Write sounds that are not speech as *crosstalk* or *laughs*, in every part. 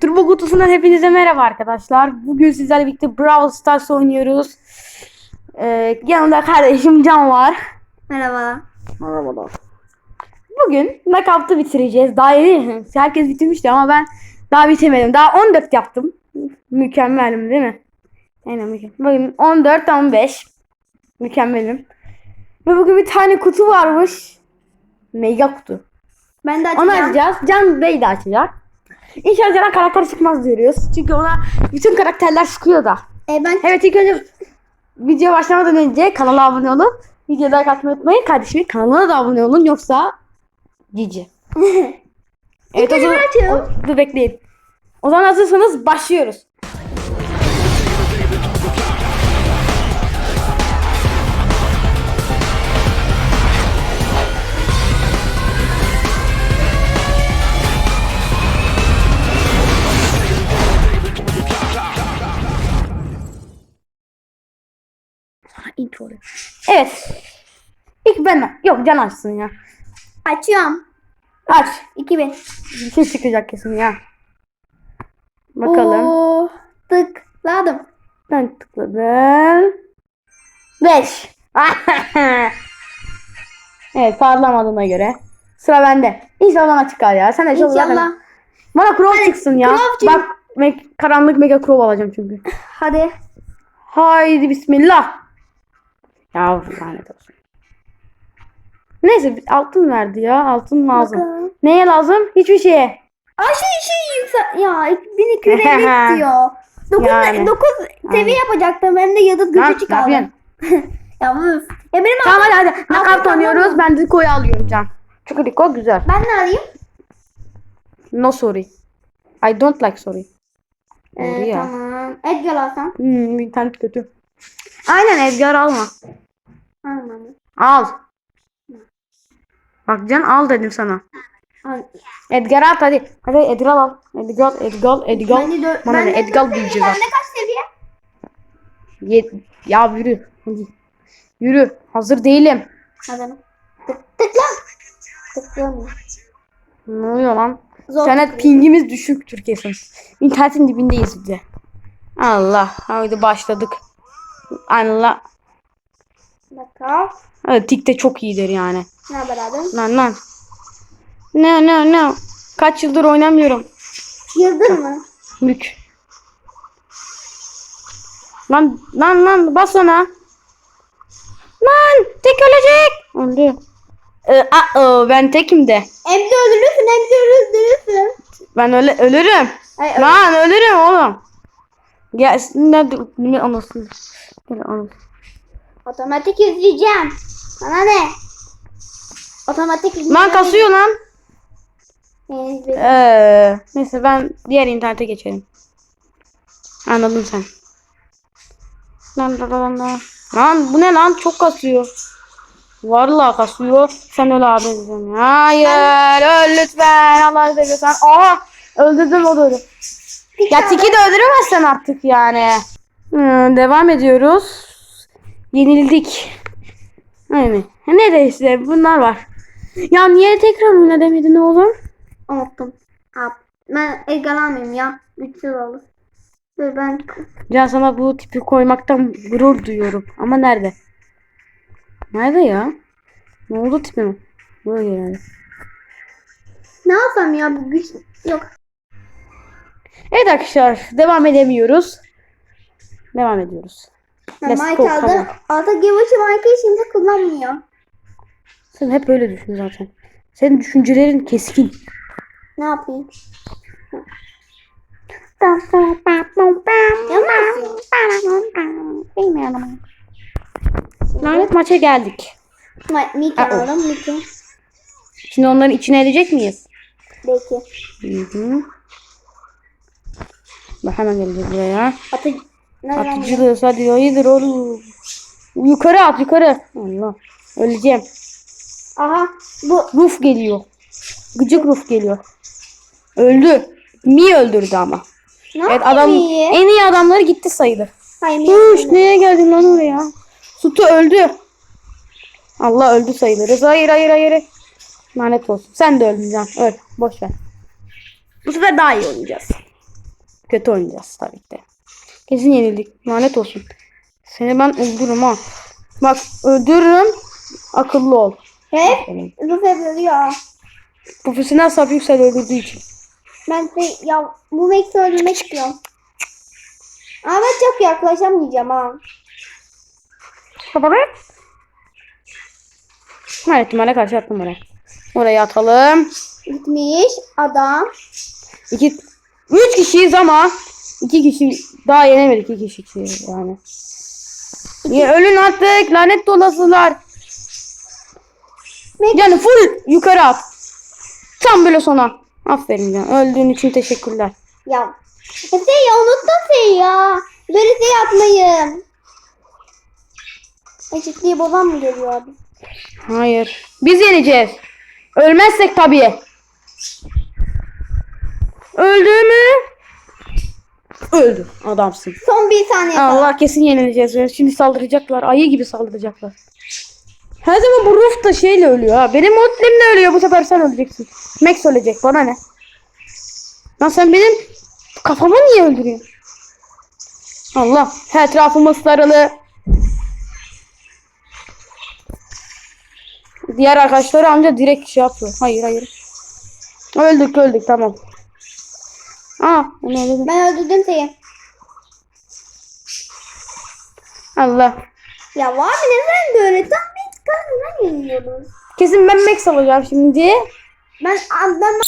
Turbo kutusundan hepinize merhaba arkadaşlar. Bugün sizlerle birlikte Brawl Stars oynuyoruz. Ee, yanımda kardeşim Can var. Merhaba. Merhabalar. Bugün knockout'u bitireceğiz. Daha yeni *laughs* herkes bitirmişti ama ben daha bitemedim. Daha 14 yaptım. Mükemmelim değil mi? Aynen mükemmel. Bugün 14 15. Mükemmelim. Ve bugün bir tane kutu varmış. Mega kutu. Ben de Onu açacağım. açacağız. Can Bey de açacak. İnşallah Can'a karakter çıkmaz diyoruz. Çünkü ona bütün karakterler çıkıyor da. E, ben Evet ilk önce video başlamadan önce kanala abone olun. Videoda like atmayı unutmayın. Kardeşimin kanalına da abone olun. Yoksa cici. *laughs* Evet o zaman... ben açıyorum. O- Dur bekleyin. O zaman hazırsanız başlıyoruz. Intro. Evet. İlk ben. Yok Can açsın ya. açıyorum. Aç. 2000. Bir şey çıkacak kesin ya. Bakalım. Oo, tıkladım. Ben tıkladım. 5. *laughs* evet parlamadığına göre. Sıra bende. İnşallah bana çıkar ya. Sen de çok İnşallah. zaten- Bana Crow Hadi, çıksın ya. Crow'cum. Bak me- karanlık mega Crow alacağım çünkü. Hadi. Haydi bismillah. Ya lanet olsun. Neyse altın verdi ya. Altın lazım. Bakalım. Neye lazım? Hiçbir şeye. Aa şey şey yüksel. Ya 1250 *laughs* diyor. 9, Yani. 9 seviye yapacaktım. Hem de yıldız gücü ne çıkardı. yapıyorsun? *laughs* ya bu. Ya benim Tamam hadi hadi. Altın oynuyoruz. Ben Rico'yu alıyorum Can. Çünkü Rico güzel. Ben ne alayım? No sorry. I don't like sorry. Ee, ya. tamam. Edgar alsam. Hmm, internet kötü. Aynen Edgar alma. Al. Bak Can al dedim sana. Al. Edgar at hadi. Hadi Edgar al. Edgar, Edgar, Edgar. Bana ne Edgar diyeceğiz bak. Kaç seviye? Ye- ya yürü. Hadi. Yürü. Hazır değilim. Hadi. Tık, tıkla. Tıklamıyor. Ne oluyor lan? Zor İnternet pingimiz düşüktür kesin. İnternetin dibindeyiz bir de. Allah. Haydi başladık. Allah. Bakalım. Evet, Tik de çok iyidir yani. Ne haber abi? Lan lan. No no no. Kaç yıldır oynamıyorum. Yıldın mı? Mük. Lan lan lan bas ona. Lan tek ölecek. Öldü. Ee, aa, ben tekim de. De öldürürsün de öldürürsün. Ben öyle ölürüm. Ay, Lan ölürüm oğlum. Nerede? Ne anasını. Gel anasını. Otomatik izleyeceğim. Sana ne? Otomatik izleyeceğim. Lan kasıyor lan. Ee, Ee, neyse ben diğer internete geçelim. Anladın sen. Lan lan lan lan. Lan bu ne lan çok kasıyor. Vallahi kasıyor. Sen öyle abi diyeceğim. Hayır öl lütfen. Allah seversen. Aha öldürdüm o da öldü. Ya Tiki de öldüremezsen artık yani. Hı, devam ediyoruz. Yenildik. Aynen. Neyse bunlar var. Ya niye tekrar oyna demedin oğlum? Unuttum. Abi, ben Edgar almayayım ya. 3 yıl olur. Ben Can sana bu tipi koymaktan gurur duyuyorum. Ama nerede? Nerede ya? Ne oldu tipime? Böyle yani. ne yapsam ya bu güç yok. Evet arkadaşlar devam edemiyoruz. Devam ediyoruz. Mike aldı. Alta Gevuç'u Mike'ı şimdi kullanmıyor. Sen hep öyle düşün zaten. Senin düşüncelerin keskin. Ne yapayım? Lanet maça geldik. Ma- Mickey Aa, o. aldım. Mickey. Şimdi onların içine edecek miyiz? Belki. Hı hı. Bak hemen geleceğiz buraya. Atı... Atıcılığız hadi hayırdır oğlum. Yukarı at yukarı. Allah. Öleceğim. Aha bu Ruf geliyor. Gıcık Ruf geliyor. Öldü. Mi öldürdü ama. ne Evet adam iyi? en iyi adamları gitti sayılır. Hayır, Huş neye geldin lan oraya? Sutu öldü. Allah öldü sayılırız. Hayır hayır hayır. Lanet olsun. Sen de öldün can. Öl. Boş ver. Bu sefer daha iyi oynayacağız. Kötü oynayacağız tabii ki de. Kesin yenildik. Lanet olsun. Seni ben öldürürüm ha. Bak öldürürüm. Akıllı ol. Hep. Lufer ölüyor. Profesyonel Sabri Yüksel öldürdüğü için. Ben de ya bu Max'i öldürmek istiyorum. Ama ben çok yaklaşamayacağım ha. Kapat. Her ihtimale karşı attım oraya. Oraya atalım. Gitmiş adam. İki, üç kişiyiz ama iki kişi daha yenemedik iki kişi yani. Ya ölün artık lanet dolasılar. Yani full yukarı at. Tam böyle sona. Aferin ya. Öldüğün için teşekkürler. ya. Efe ya unuttun sen ya. Böyle şey yapmayın. Eşitliği bozan mı geliyor abi? Hayır. Biz yeneceğiz. Ölmezsek tabii. Öldü mü? Öldü. Adamsın. Son bir saniye. Allah kesin yenileceğiz. Şimdi saldıracaklar. Ayı gibi saldıracaklar. Her zaman bu Ruf da şeyle ölüyor ha. Benim Otlim'le ölüyor. Bu sefer sen öleceksin. Max ölecek. Bana ne? Lan sen benim kafamı niye öldürüyorsun? Allah. Etrafımız sarılı. Diğer arkadaşları anca direkt şey yapıyor. Hayır hayır. Öldük öldük tamam. Ne dedim? Ben öldürdüm seni. Allah. Ya var mı neden böyle? Tam bir kanından yeniliyoruz. Kesin ben Max alacağım şimdi. Ben ben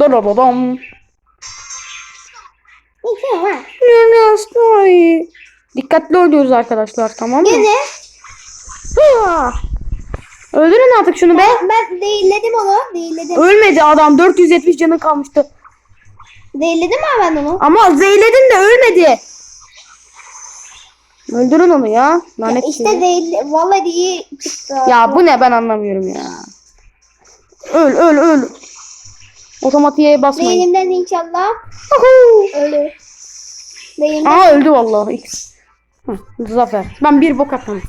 Dorobodom. İki var. Ay. Dikkatli oynuyoruz arkadaşlar tamam mı? Gene. Öldürün artık şunu be. ben değilledim onu. Değilledim. Ölmedi adam 470 canı kalmıştı. Değilledim mi ben onu? Ama zeyledin de ölmedi. Öldürün onu ya. Ya Lanet işte şey. değil. Vallahi iyi çıktı. Ya bu ne ben anlamıyorum ya. Öl öl öl. Otomatiğe basmayın. Beynimden inşallah ölür. Beynimden. Aa öldü vallahi. Hı, Zafer. Ben bir bok atmadım.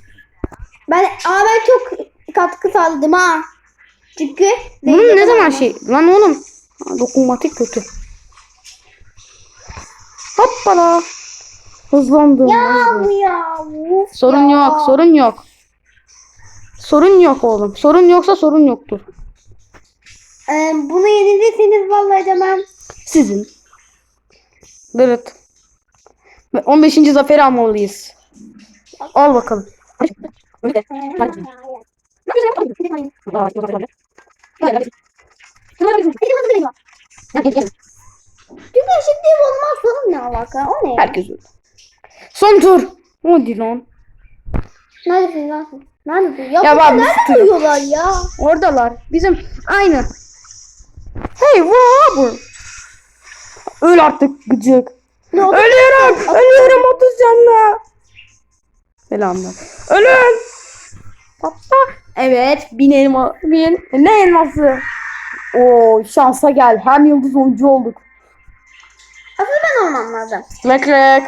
Ben, ama ben çok katkı sağladım ha. Çünkü Bunun ne zaman ama. şey? Lan oğlum. Ha, Dokunmatik kötü. Hoppala. Hızlandım. Ya bu ya. Uf Sorun ya. yok, sorun yok. Sorun yok oğlum. Sorun yoksa sorun yoktur. Ee, bunu yenilirseniz vallahi demem. Sizin. Ve 15. zaferi almalıyız. Al bakalım. Çünkü eşitliği olmaz sorun ne alaka? O ne? Herkes öldü. Son tur. Hadi lan. Neredesin lan? Neredesin? Ya, Ya ben nerede tutuyorum. uyuyorlar ya? Oradalar. Bizim aynı. Hey Robert. Öl artık gıcık. Ne oldu? Ölüyorum. Ölüyorum 30 canla. Selamlar. Ölün. Hoppa. Evet. Bin elma. Bin. Ne elması? Oo şansa gel. Hem yıldız oyuncu olduk. Asıl ben olmam lazım. Lek lek.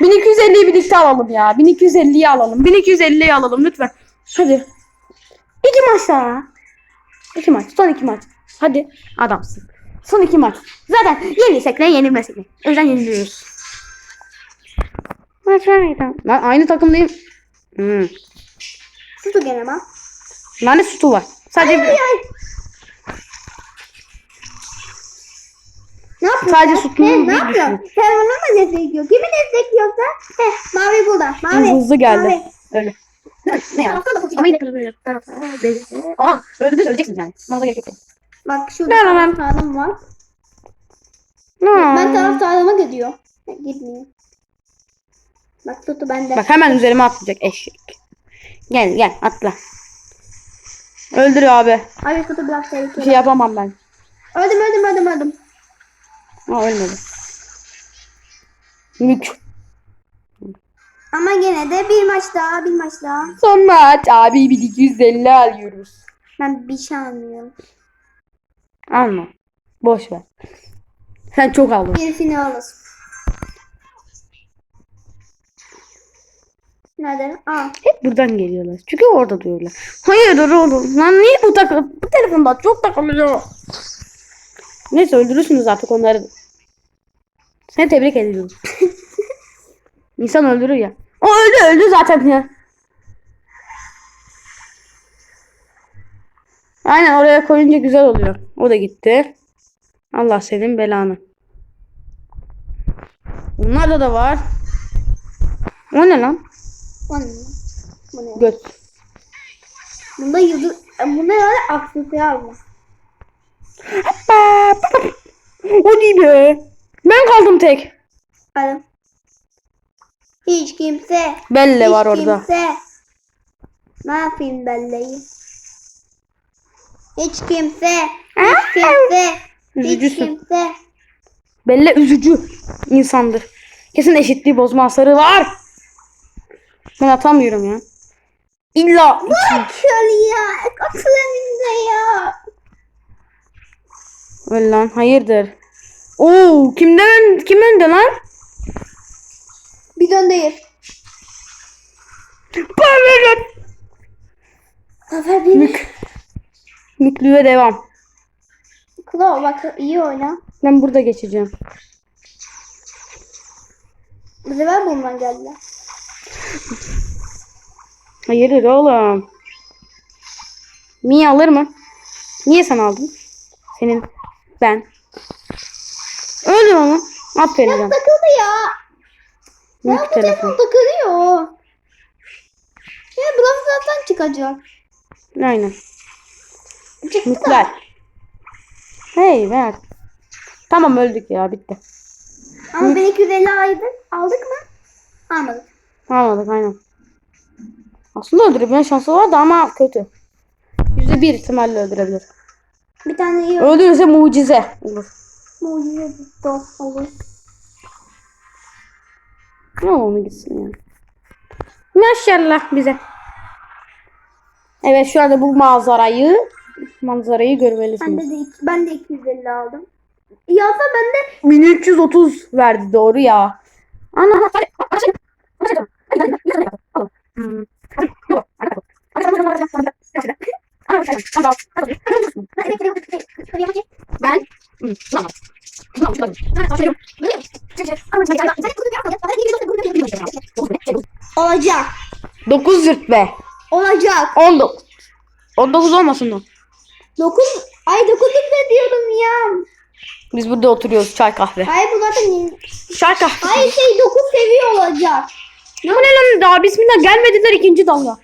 1250'yi birlikte alalım ya. 1250'yi alalım. 1250'yi alalım lütfen. Hadi. İki maç daha. İki maç. Son iki maç. Hadi. Adamsın. Son iki maç. Zaten yenilsek de yenilmesek de. O yüzden yeniliyoruz. Maç vermeyeceğim. Ben aynı takımdayım. Hmm. Sustu gene ama. Lanet sütü var. Sadece Ay, ay. Ne yapıyorsun? Sadece He, bir Ne yapıyorsun? Sen onu mu destekliyor? Kimi destekliyorsa? He, mavi burada. Mavi. hızlı geldi. Mavi. Öyle. ne ya? Ama yine kırılıyor. Aa, öldünüz öleceksiniz yani. Manza gerek yok. Bak şurada Ben hemen- taraftarım var. Hmm. Ben taraftarıma gidiyor. Gitmiyor. Bak tutu bende. Bak hemen üzerime atlayacak eşek. Gel gel atla. Öldürüyor abi. Abi tutu biraz Bir tehlikeli. şey yapamam ben. Öldüm öldüm öldüm öldüm. Ha ölmedi. Mük. Ama gene de bir maç daha bir maç daha. Son maç abi 1250 alıyoruz. Ben bir şey almıyorum. Alma. Boş ver. Sen çok aldın. Gerisini alırız. Nerede? Aa. Hep buradan geliyorlar. Çünkü orada duyuyorlar. Hayırdır oğlum? Lan niye bu takı bu telefonda çok takılıyor. Neyse öldürürsünüz artık onları. Seni tebrik ediyorum. *laughs* İnsan öldürür ya. O öldü öldü zaten ya. Aynen oraya koyunca güzel oluyor. O da gitti. Allah senin belanı. Bunlarda da var. O ne lan? Bu ne? Göt. Bunda yıldız... Bunda herhalde aksesuar var. O değil be. Ben kaldım tek. Alın. Hiç kimse. Belle hiç var orada. kimse. Ne yapayım belleyi? Hiç kimse. Hiç kimse. Hiç Üzücüsün. kimse. Belle üzücü insandır. Kesin eşitliği bozma hasarı var. Ben atamıyorum ya. İlla Şöyle ya. Katılarında ya. Öl lan hayırdır. Oo kimden kim önde lan? Bidon değil. Pardon. Zafer beni. Mük. Müklüğe devam. Klo bak iyi oyna. Ben burada geçeceğim. Bu sefer bundan geldiler. Hayırdır oğlum. Mia alır mı? Niye sen aldın? Senin ben. Öldür onu. Aferin canım. Takıldı ya. Ya Mük bu telefon takılıyor. Ya Brawl zaten çıkacak. Aynen. Çıktı da. Mükler. Hey ver. Tamam öldük ya bitti. Ama ben 250 aydı. Aldık mı? Almadık. Almadık aynen. Aslında öldürebilme şansı vardı ama kötü. Yüzde bir ihtimalle öldürebilir. Bir tane iyi Öldürürse mucize olur. mucize dost olur. Ne onu gitsin ya. Maşallah bize. Evet şu anda bu manzarayı manzarayı görmelisiniz. Ben de, iki- ben de 250 aldım. Yazsa ben de 1330 verdi doğru ya. Ana. Ben olacak. 9 rütbe. Olacak. 19. 19 olmasın mı? 9 ay 9 lira diyorum ya. Biz burada oturuyoruz çay kahve. Hayır bu zaten Çay kahve. Hayır şey 9 seviye olacak. Ne ne lan daha bismillah gelmediler ikinci dalga.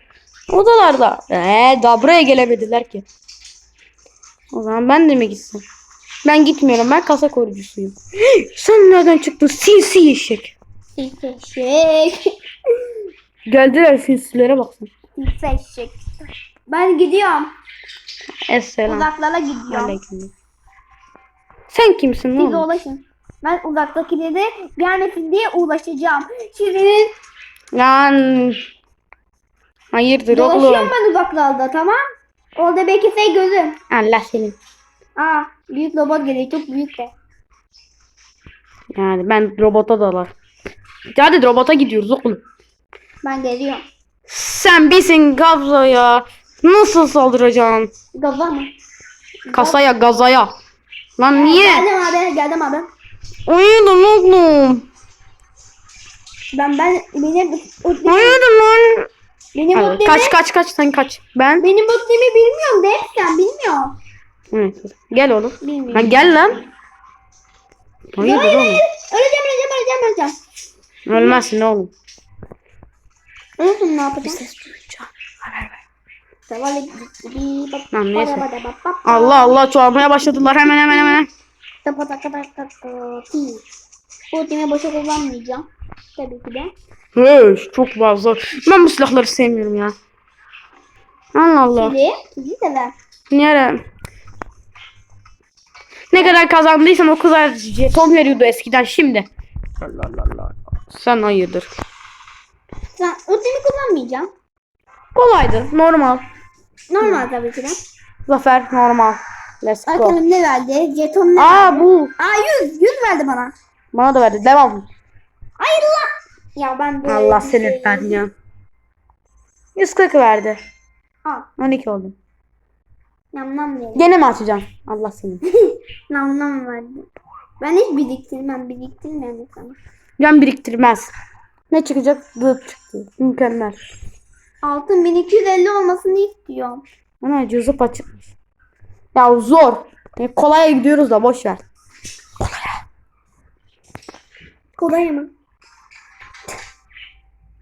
Odalarda. Eee daha buraya gelemediler ki. O zaman ben de mi gitsem? Ben gitmiyorum ben kasa koruyucusuyum. Sen nereden çıktın sinsi eşek? Eşek. Geldiler sinsilere baksın. Eşek. Ben gidiyorum. Esselam. Uzaklara gidiyorum. Aleyküm. Sen kimsin Siz oğlum? ulaşın. Ben uzaktakilere gelmesin diye ulaşacağım. Sizin Lan. Hayırdır dolaşıyorum oğlum? ben uzaklarda tamam. Orada belki şey gözüm. Allah senin. Aa büyük robot geliyor çok büyük de. Yani ben robota dalar. Hadi robota gidiyoruz oğlum. Ben geliyorum. Sen bisin gazaya. Nasıl saldıracaksın? Gaza mı? Kasaya gazaya. Lan niye? Geldim abi geldim abi. Hayırdır oğlum? Ben ben benim Hayırdır lan? benim Hadi, mutlimi kaç kaç kaç sen kaç. Ben. benim mutlimi bilmiyorum mi sen bilmiyorum. Evet. Gel oğlum. Bilmiyorum. Lan gel lan. Hayır oğlum? hayır öleceğim öleceğim öleceğim öleceğim. Ölmezsin oğlum. Ölürsün ne yapacağım? haber ver. Lan neyse. bada bak, bak. Allah Allah çoğalmaya başladılar hemen hemen hemen. Bu boşa kullanmayacağım. Tabii ki de. Hey, çok fazla. Ben bu silahları sevmiyorum ya. Allah Allah. Kili. Kili sever. Nere? Ne kadar kazandıysan o kadar jeton veriyordu eskiden şimdi. Allah Allah Allah. Sen hayırdır? Sen ultimi kullanmayacağım. Kolaydı. Normal. Normal tabii ki de. Zafer normal. Let's go. Arkanım ne verdi? Jeton ne Aa verdi? bu. Aa 100. 100 verdi bana. Bana da verdi. Devam. Hayır lan. Ya ben böyle Allah seni şey- ben ya. 140 verdi. Al. 12 oldu. Nam nam verin. Gene mi açacağım? Allah seni. *laughs* Nam nam verdi. Ben hiç biriktirmem. Biriktirmem sana. Can biriktirmez. Ne çıkacak? Dıt çıktı. Mükemmel. Altın 1250 olmasını istiyorum. Ana cüzüp açıkmış. Ya zor. E, kolaya gidiyoruz da boş ver. Kolay mı?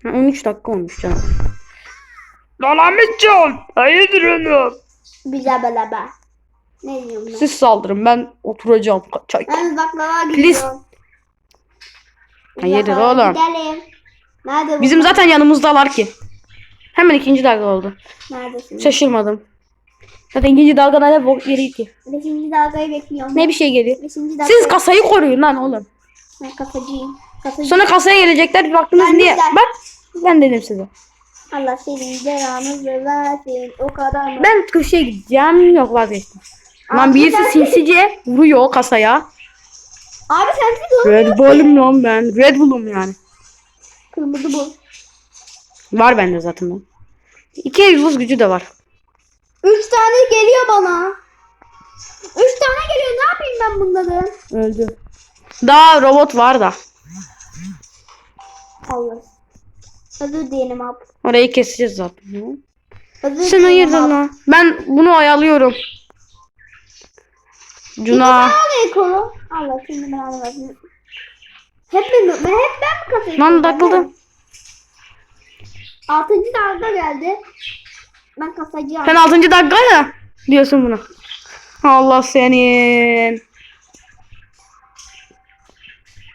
Ha, 13 dakika olmuş canım. Ahmetcan. Hayırdır oğlum? Bize beraber. Ne diyorum ben? Siz saldırın ben oturacağım. Çay. Ben baklava Please. gidiyorum. Hayırdır Baklava oğlum? Gidelim. Nerede bu? Bizim zaten yanımızdalar ki. Hemen ikinci dalga oldu. Neredesin? Şaşırmadım. Zaten ikinci dalgada ne bok geliyor ki. Beşinci dalgayı bekliyorum. Ne bir şey geliyor. Beşinci dalga. Siz kasayı koruyun lan oğlum. Ben kasacıyım. Kasacı. Sonra kasaya gelecekler bir baktınız Ben niye? de- Bak ben dedim size. Allah senin celanı versin. O kadar mı? Ben köşeye gideceğim yok vazgeçtim. Lan Abi birisi ben- sinsice vuruyor kasaya. Abi sen bir dur. Red Bull'um lan ben. Red Bull'um yani. Kırmızı bu. Var bende zaten ben. İki yıldız gücü de var. Üç tane geliyor bana. Üç tane geliyor. Ne yapayım ben bunları? Öldü. Daha robot var da. Allah. Özür dilerim abi. Orayı keseceğiz zaten. Özür Sen hayırdır lan? Ben bunu oyalıyorum. Cuna. Ne kolu? Allah seni belanı versin. Hep ben, ben hep ben mi kafayı Lan takıldım. Altıncı dalga geldi. Ben kasacı Sen 6. dakika ya diyorsun bunu. Allah senin.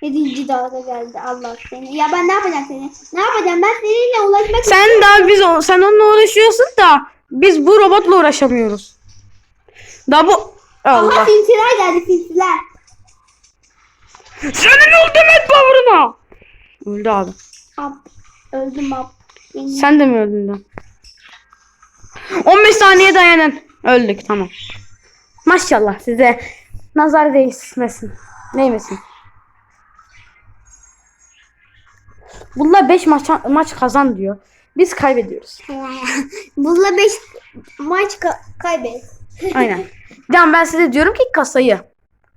Yedinci dalga geldi. Allah seni. Ya ben ne yapacağım seni? Ne yapacağım? Ben seninle ulaşmak Sen daha biz o- sen onunla uğraşıyorsun da biz bu robotla uğraşamıyoruz. Da bu Aha Allah. sinsiler geldi sinsiler. Senin ultimate power'ına. Öldü abi. Ab, öldüm ab. Benim- Sen de mi öldün lan? 15 saniye dayanın. Öldük tamam. Maşallah size nazar değmesin. Değmesin. Bunlar 5 maç, maç kazan diyor. Biz kaybediyoruz. *laughs* Bununla 5 maç ka- kaybet. *laughs* Aynen. Can ben size diyorum ki kasayı.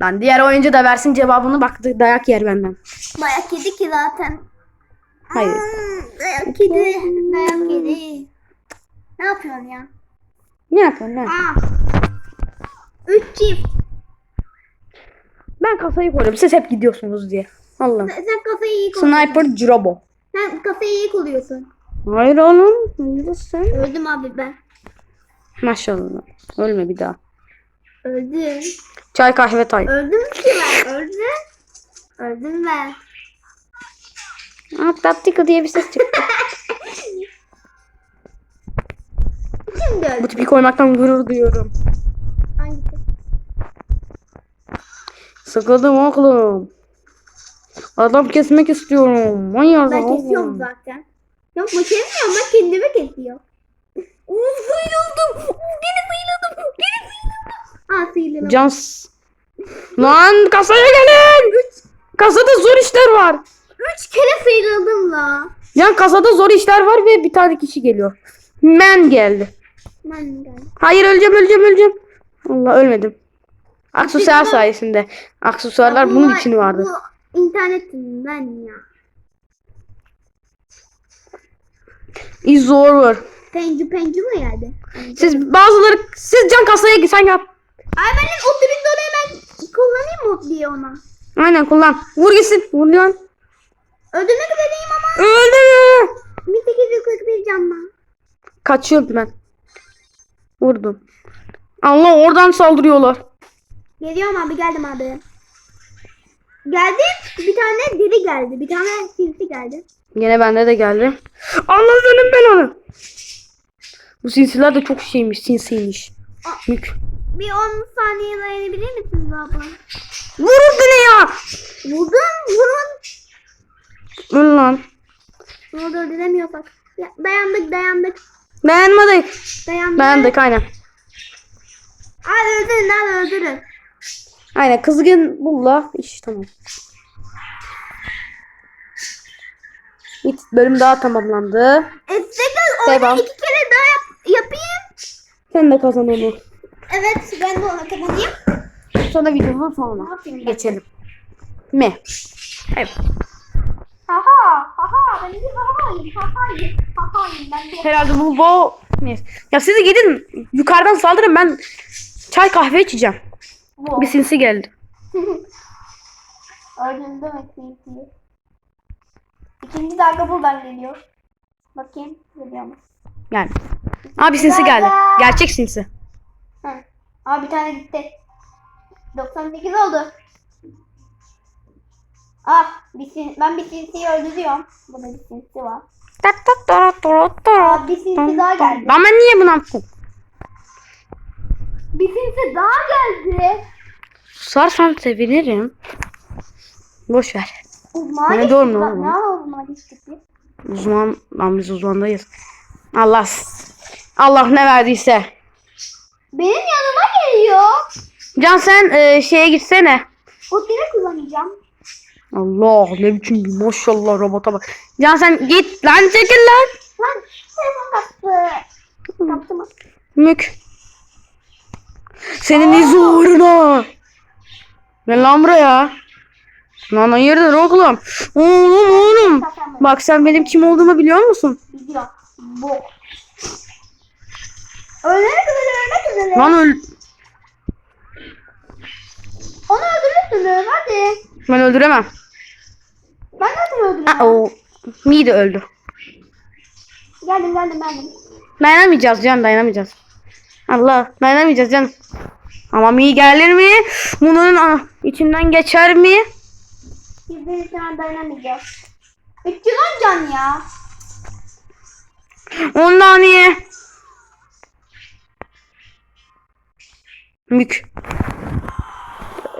Lan diğer oyuncu da versin cevabını bak dayak yer benden. Dayak yedi ki zaten. Hayır. Hmm, dayak yedi. Dayak yedi. Ne yapıyorsun ya? Ne yapıyorsun lan? Aa. Üç çift. Ben kasayı koruyorum. Siz hep gidiyorsunuz diye. Allah'ım. Sen sen kafayı iyi koruyorsun. Sniper Jirobo. Sen kafayı iyi koruyorsun. Hayır oğlum. Sen. Öldüm abi ben. Maşallah. Ölme bir daha. Öldüm. Çay kahve tay. Öldüm ki ben. Öldüm. Öldüm ben. Aa, Tattika diye bir ses çıktı. *laughs* Şimdi öldüm. Bu tipi koymaktan gurur duyuyorum. Hangisi? Sıkıldım oğlum. Adam kesmek istiyorum. Manyak Ben kesiyorum zaten. Yok kesmiyorum ben kendimi kesiyorum. Uf sıyrıldım. Uf gene sıyrıldım. Gene sıyrıldım. Aa sıyrıldım. Cans. Lan kasaya gelin. Kasada zor işler var. Üç kere sıyrıldım la. Can kasada zor işler var ve bir tane kişi geliyor. Men geldi. Ben geldim. Hayır öleceğim öleceğim öleceğim. Allah ölmedim. Aksesuar sayesinde. Aksesuarlar Ya bunun bu- için vardı. Bu internetimden ya. İz zor var. Pencu pencu mu geldi? Siz bazıları siz can kasaya git sen yap. Ay benim o birinci oraya ben kullanayım mı diye ona. Aynen kullan. Vur gitsin. Vur lan. Öldürmek üzereyim ama. Öldü. 1841 canla. Kaçıyorum ben. Vurdum. Allah oradan saldırıyorlar. Geliyorum abi geldim abi. Geldi bir tane deli geldi. Bir tane sinsi geldi. Yine bende de geldi. Senin ben onu. Bu sinsiler de çok şeymiş. Sinsiymiş. Mük. Bir 10 saniye dayanabilir misiniz? Vurun seni ya. Vurdum vurun. Öl lan. Ne olur öldüremiyorsak. Ya, dayandık dayandık. Dayanmadık. Dayandık. Dayandık aynen. Hadi öldürün hadi öldürün. Aynen kızgın bulla. İş tamam. Bir bölüm daha tamamlandı. E, tekrar Devam. iki kere daha yap, yapayım. Sen de kazan onu. Evet ben de ona kazanayım. Sonra videonun Ne sonuna yapayım ben? geçelim. Mi? Evet. Haha haha ben de hahayım hahayım hahayım ben de. Herhalde bu bu neyse. Ya siz gidin yukarıdan saldırın ben çay kahve içeceğim. Bu. Bir sinsi geldi. *laughs* Öldüm demek ki. İkinci dalga buradan geliyor. Bakayım geliyor mu? Yani. Aa bir sinsi geldi. Gerçek sinsi. Hı. Aa bir tane gitti. 98 oldu. Ah bir sin ben bir sinsiyi öldürüyorum. Burada bir sinsi var. Aa bir sinsi daha geldi. Ben niye buna sinsi daha geldi. Susarsan sevinirim. Boş ver. Uzmana Ne doğru mu? Ne biz? Uzman, lan biz uzmandayız. Allah Allah ne verdiyse. Benim yanıma geliyor. Can sen e, şeye gitsene. O seni kullanacağım. Allah ne biçim bir maşallah robota bak. Can sen git lan çekil lan. Lan telefon kaptı. Kaptı mı? Mük. Senin izi uğruna. Gel lan buraya. Lan hayırdır oğlum? Oğlum oğlum. Bak sen benim kim olduğumu biliyor musun? Gidiyor. Bok. Ölene kadar ölene kadar. Lan öl Onu öldürürsünüz hadi. ben öldüremem. Ben öldürürüm. Aa, o Mi de öldü. Geldim geldim geldim. Dayanamayacağız Can dayanamayacağız. Allah dayanamayacağız Can. Ama Mi gelir mi? Bunun ah, içinden geçer mi? Biz dayanamayacağız. 310 can ya. Ondan niye? Mük.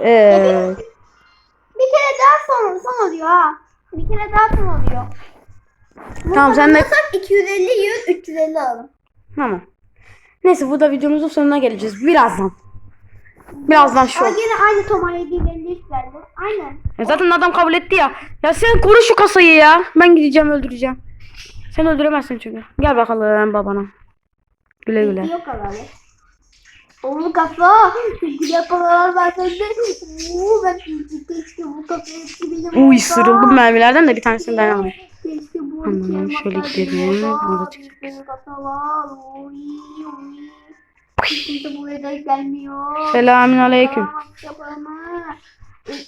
Ee, Bir kere daha son, son oluyor ha. Bir kere daha son oluyor. Tamam, sen de- Bulursak 250 100 350 alalım. tamam. Neyse burada videomuzun sonuna geleceğiz. Birazdan. Birazdan şu. Ama yine aynı Tom 753 geldi. Aynen. Ya zaten adam kabul etti ya. Ya sen koru şu kasayı ya. Ben gideceğim öldüreceğim. Sen öldüremezsin çünkü. Gel bakalım babana. Güle güle. Yok herhalde. Oğlum kafa. Paralar var sende. Oo, ben keşke bu kafa hepsi benim Uy sırıldım mermilerden de bir tanesini dayanamadım. Keşke bu Tamam, şöyle gidelim. olsa. Burada Bir kasa var. Uy, uy. Hiç kimse buraya da gelmiyor. Selamün aleyküm. Yaparım.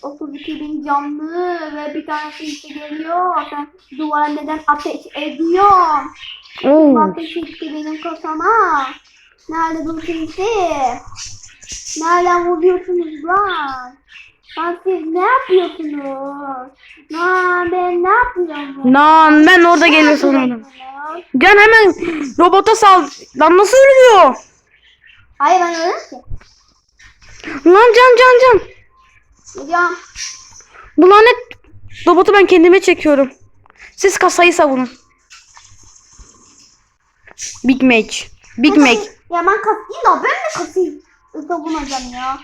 32 bin canlı ve bir tanesi işte geliyor. Sen duvara neden ateş ediyorsun? Oo. Ateş etti benim kasama. Nerede bu kimse? Nereden vuruyorsunuz lan? Lan siz ne yapıyorsunuz? Lan ben ne yapıyorum? Lan ben orada geliyor sanırım. Can hemen robota sal. Lan nasıl ölüyor? Hayır ben öyle ki. Lan can can can. Gidiyorum. Bu lanet robotu ben kendime çekiyorum. Siz kasayı savunun. Big Mac. Big Mac. Ya ben kasayım da ben de kasayım. Savunacağım ya.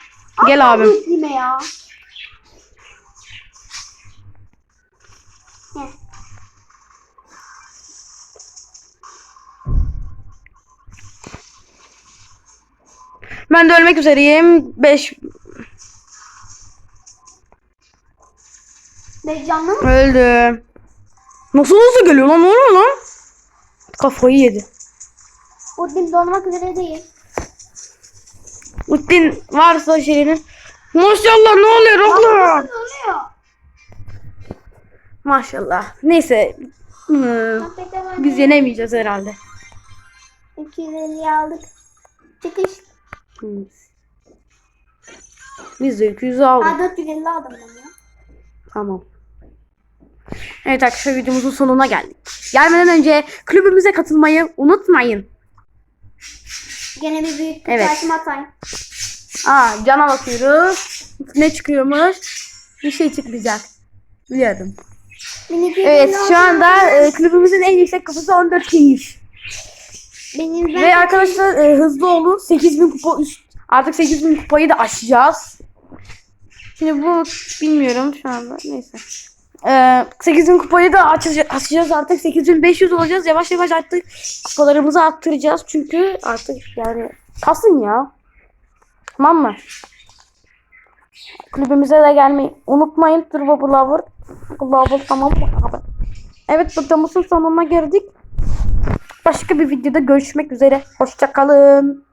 Gel abim. iplime ya. Heh. Ben de ölmek üzereyim. 5 Be canlı mı? öldüm. Nasıl hızlı geliyor lan? Ne oluyor lan? Kafayı yedi. O dim donmak üzere değil. Uttin varsa şeyinin. Maşallah ne oluyor oğlum? Ne oluyor? Maşallah. Neyse. Hmm, Biz yenemeyeceğiz herhalde. 250 aldık. Çıkış. Hmm. Biz de 200 aldık. Aa 450 aldım ben ya. Tamam. Evet arkadaşlar videomuzun sonuna geldik. Gelmeden önce kulübümüze katılmayı unutmayın. Gene bir büyük Evet. karşıma atayım. Aa cana bakıyoruz. Ne çıkıyormuş? Bir şey çıkacak. Biliyordum. Benim Evet şu anda e, kulübümüzün en yüksek kupası 14 keyif. Benim ben Ve arkadaşlar e, hızlı olun. 8000 kupa üst. Artık 8000 kupayı da aşacağız. Şimdi bu bilmiyorum şu anda. Neyse. Ee, 8000 kupayı da açacağız, artık 8500 olacağız. Yavaş yavaş artık kupalarımızı arttıracağız. Çünkü artık yani kasın ya. Tamam mı? Kulübümüze de gelmeyi unutmayın. Turbo Blower. Blower tamam mı abi? Evet videomuzun sonuna geldik. Başka bir videoda görüşmek üzere. Hoşçakalın.